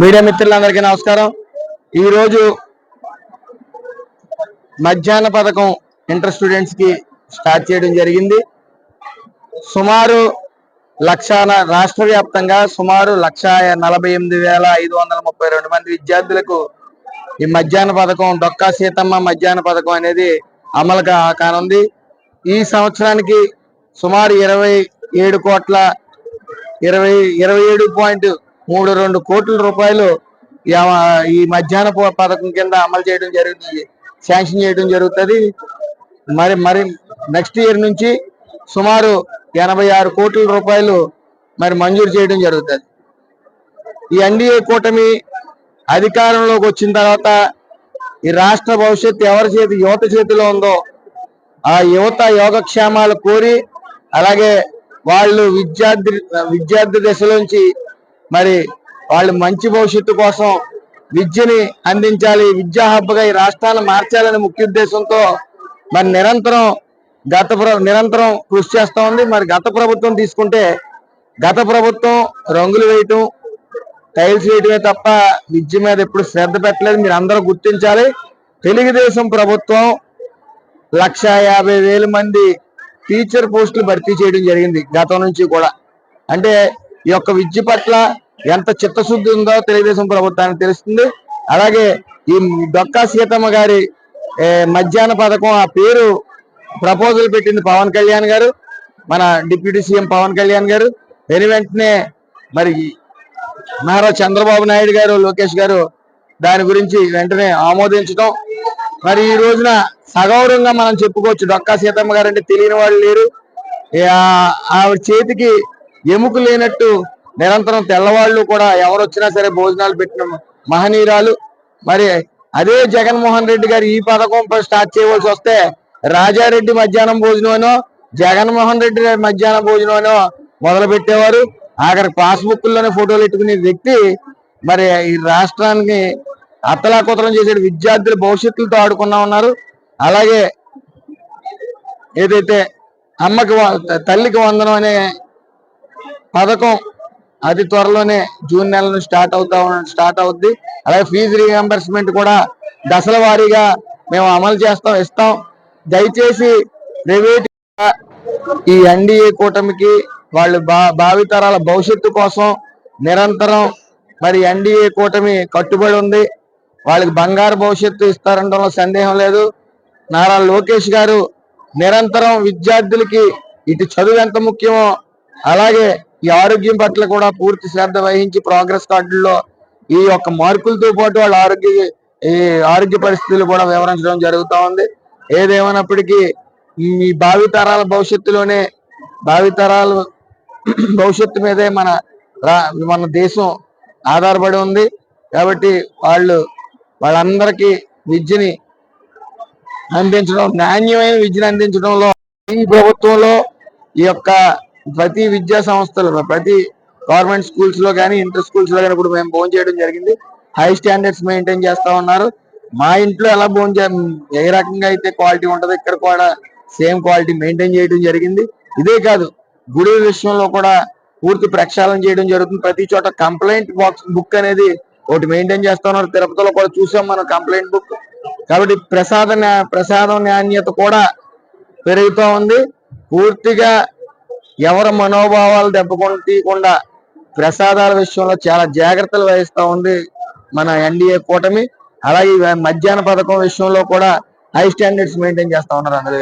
Media మిత్రులందరికీ నమస్కారం. ఈరోజు మధ్యాహ్న పథకం ఇంటర్ స్టూడెంట్స్కి స్టార్ట్ చేయడం జరిగింది. సుమారు లక్ష రాష్ట్ర వ్యాప్తంగా సుమారు లక్ష నలభై ఎనిమిది వేల ఐదు వందల ముప్పై రెండు మంది విద్యార్థులకు ఈ మధ్యాహ్న పథకం డొక్కా సీతమ్మ మధ్యాహ్న పథకం అనేది అమలు కానుంది. ఈ సంవత్సరానికి సుమారు ఇరవై ఏడు కోట్ల ఇరవై ఇరవై ఏడు పాయింట్ మూడు రెండు కోట్ల రూపాయలు ఈ మధ్యాహ్న పథకం కింద అమలు చేయడం జరుగుతుంది. శాంక్షన్ చేయడం జరుగుతుంది. మరి మరి నెక్స్ట్ ఇయర్ నుంచి సుమారు ఎనభై ఆరు కోట్ల రూపాయలు మరి మంజూరు చేయడం జరుగుతుంది. ఈ ఎన్డీఏ కూటమి అధికారంలోకి వచ్చిన తర్వాత ఈ రాష్ట్ర భవిష్యత్తు ఎవరి చేతి యువత చేతిలో ఉందో ఆ యువత యోగక్షేమాలు కోరి అలాగే వాళ్ళు విద్యార్థి విద్యార్థి దశలోంచి మరి వాళ్ళు మంచి భవిష్యత్తు కోసం విద్యని అందించాలి విద్యా హబ్గా ఈ రాష్ట్రాన్ని మార్చాలనే ముఖ్య ఉద్దేశంతో మరి నిరంతరం గత ప్ర- నిరంతరం కృషి చేస్తూ ఉంది. మరి గత ప్రభుత్వం తీసుకుంటే గత ప్రభుత్వం రంగులు వేయటం టైల్స్ వేయటమే తప్ప విద్య మీద ఎప్పుడు శ్రద్ధ పెట్టలేదు. మీరు అందరూ గుర్తించాలి. తెలుగుదేశం ప్రభుత్వం లక్ష యాభై వేల మంది టీచర్ పోస్టులు భర్తీ చేయడం జరిగింది గతం నుంచి కూడా. అంటే ఈ యొక్క విద్య పట్ల ఎంత చిత్తశుద్ధి ఉందో తెలుగుదేశం ప్రభుత్వానికి తెలుస్తుంది. అలాగే ఈ డొక్కా సీతమ్మ గారి మధ్యాహ్న పథకం ఆ పేరు ప్రపోజల్ పెట్టింది పవన్ కళ్యాణ్ గారు మన డిప్యూటీ సీఎం పవన్ కళ్యాణ్ గారు. వెను వెంటనే మరి నారా చంద్రబాబు నాయుడు గారు లోకేష్ గారు దాని గురించి వెంటనే ఆమోదించడం మరి ఈ రోజున సగౌరవంగా మనం చెప్పుకోవచ్చు డొక్కా సీతమ్మ గారు అంటే తెలియని వాళ్ళు లేరు. ఆ- ఆవిడ చేతికి ఎముక లేనట్టు నిరంతరం తెల్లవాళ్ళు కూడా ఎవరు వచ్చినా సరే భోజనాలు పెట్టిన మహనీయురాలు. మరి అదే జగన్మోహన్ రెడ్డి గారు ఈ పథకం స్టార్ట్ చేయవలసి వస్తే రాజారెడ్డి మధ్యాహ్నం భోజనమనో జగన్మోహన్ రెడ్డి గారి మధ్యాహ్నం భోజనమనో మొదలు పెట్టేవారు ఆఖరి పాస్బుక్లోనే ఫోటోలు పెట్టుకునే వ్యక్తి మరి ఈ రాష్ట్రానికి అత్తలాకుతలం చేసే విద్యార్థుల భవిష్యత్తులతో ఆడుకున్నా ఉన్నారు. అలాగే ఏదైతే అమ్మకి తల్లికి వందనం అనే పథకం. అతి త్వరలోనే జూన్ నెలలో స్టార్ట్ అవుతా స్టార్ట్ అవుద్ది. అలాగే ఫీజు రీఎంబర్స్మెంట్ కూడా దశల వారీగా మేము అమలు చేస్తాం ఇస్తాం. దయచేసి ప్రైవేట్ ఈ ఎన్డీఏ కూటమికి వాళ్ళు భావితరాల భవిష్యత్తు కోసం నిరంతరం మరి ఎన్డీఏ కూటమి కట్టుబడి ఉంది. వాళ్ళకి బంగారు భవిష్యత్తు ఇస్తారనడంలో సందేహం లేదు. నారా లోకేష్ గారు నిరంతరం విద్యార్థులకి ఇటు చదువు ఎంత ముఖ్యమో అలాగే ఈ ఆరోగ్యం పట్ల కూడా పూర్తి శ్రద్ధ వహించి ప్రోగ్రెస్ కార్డుల్లో ఈ యొక్క మార్కులతో పాటు వాళ్ళ ఆరోగ్య ఈ ఆరోగ్య పరిస్థితులు కూడా వివరించడం జరుగుతూ ఉంది. ఏదేమైనప్పటికీ ఈ భావితరాల భవిష్యత్తులోనే భావితరాల భవిష్యత్తు మీదే మన రా- మన దేశం ఆధారపడి ఉంది. కాబట్టి వాళ్ళు వాళ్ళందరికీ విద్యని అందించడం నాణ్యమైన విద్యను అందించడంలో ఈ ప్రభుత్వంలో ఈ యొక్క ప్రతి విద్యా సంస్థలు ప్రతి గవర్నమెంట్ స్కూల్స్లో కానీ ఇంటర్ స్కూల్స్లో కానీ ఇప్పుడు మేము భోజనం చేయడం జరిగింది. హై స్టాండర్డ్స్ మెయింటైన్ చేస్తా ఉన్నారు. మా ఇంట్లో ఎలా భోజనం ఏ రకంగా అయితే క్వాలిటీ ఉంటుందో ఇక్కడ కూడా సేమ్ క్వాలిటీ మెయింటైన్ చేయడం జరిగింది. ఇదే కాదు గుడి విషయంలో కూడా పూర్తి ప్రక్షాళన చేయడం జరుగుతుంది. ప్రతి చోట కంప్లైంట్ బాక్స్ బుక్ అనేది ఒకటి మెయింటైన్ చేస్తా ఉన్నారు. తిరుపతిలో కూడా చూసాం మనం కంప్లైంట్ బుక్ కాబట్టి ప్రసాద ప్రసాదం నాణ్యత కూడా పెరుగుతూ ఉంది. పూర్తిగా ఎవరి మనోభావాలు దెబ్బకొని తీయకుండా ప్రసాదాల విషయంలో చాలా జాగ్రత్తలు వహిస్తూ ఉంది మన ఎన్డీఏ కూటమి. అలాగే ఈ మధ్యాహ్న పథకం విషయంలో కూడా హై స్టాండర్డ్స్ మెయింటైన్ చేస్తా ఉన్నారు అందరూ